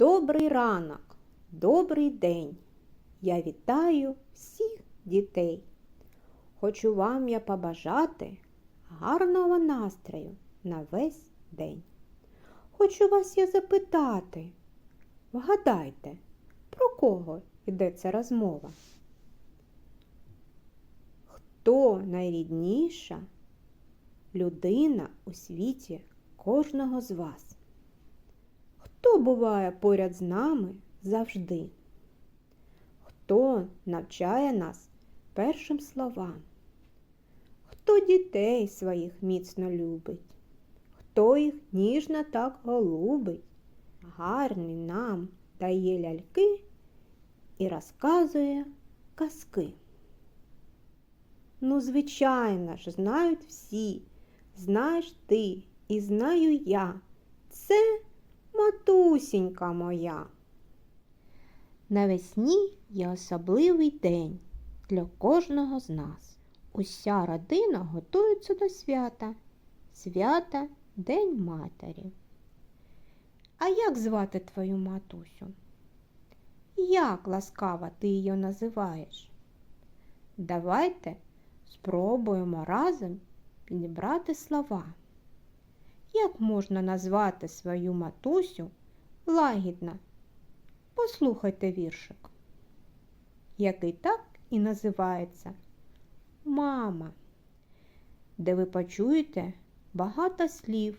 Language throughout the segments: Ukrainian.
Добрий ранок, добрий день. Я вітаю всіх дітей. Хочу вам я побажати гарного настрою на весь день. Хочу вас я запитати, вгадайте, про кого йдеться розмова? Хто найрідніша людина у світі кожного з вас? Хто буває поряд з нами завжди? Хто навчає нас першим словам? Хто дітей своїх міцно любить? Хто їх ніжно так голубить? Гарні нам дає ляльки і розказує казки. Ну, звичайно ж, знають всі, знаєш ти і знаю я. Це матусінька моя. Навесні є особливий день для кожного з нас. Уся родина готується до свята. Свята День Матері. А як звати твою матусю? Як ласкаво ти її називаєш? Давайте спробуємо разом підібрати слова. Як можна назвати свою матусю лагідно? Послухайте віршик, який так і називається Мама, де ви почуєте багато слів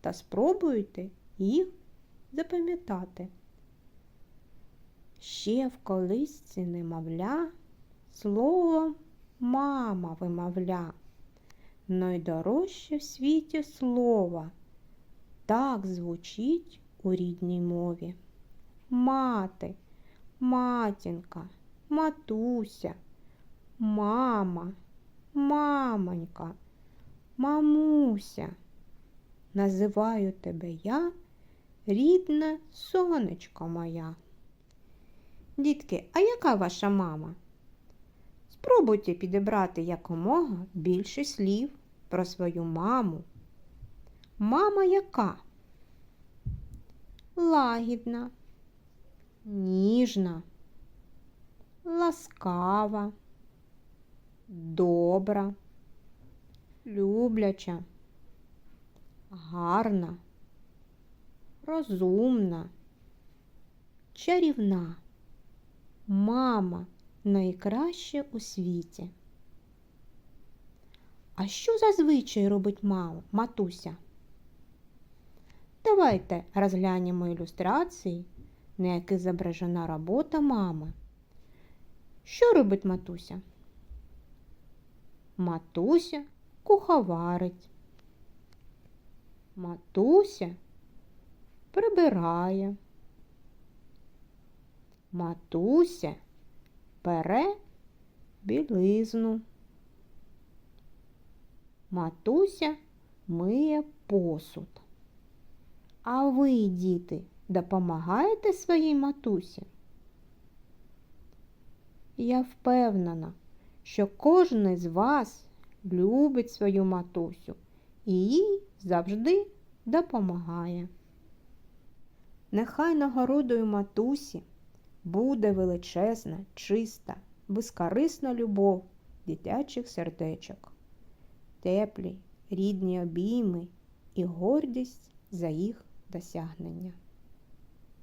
та спробуєте їх запам'ятати. Ще в колисці немовля слово мама вимовля, найдорожче в світі слово, так звучить у рідній мові. Мати, матінка, матуся, мама, мамонька, мамуся. Називаю тебе я, рідне сонечко моя. Дітки, а яка ваша мама? Спробуйте підібрати якомога більше слів про свою маму. Мама яка? Лагідна, ніжна, ласкава, добра, любляча, гарна, розумна, чарівна. Мама найкраще у світі. А що зазвичай робить мама, матуся? Давайте розглянемо ілюстрації, на яких зображена робота мами. Що робить матуся? Матуся куховарить. Матуся прибирає. Матуся пере білизну. Матуся миє посуд. А ви, діти, допомагаєте своїй матусі? Я впевнена, що кожен з вас любить свою матусю і їй завжди допомагає. Нехай нагородою матусі буде величезна, чиста, безкорисна любов дитячих сердечок, теплі, рідні обійми і гордість за їх досягнення.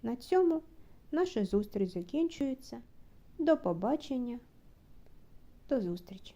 На цьому наша зустріч закінчується. До побачення, до зустрічі!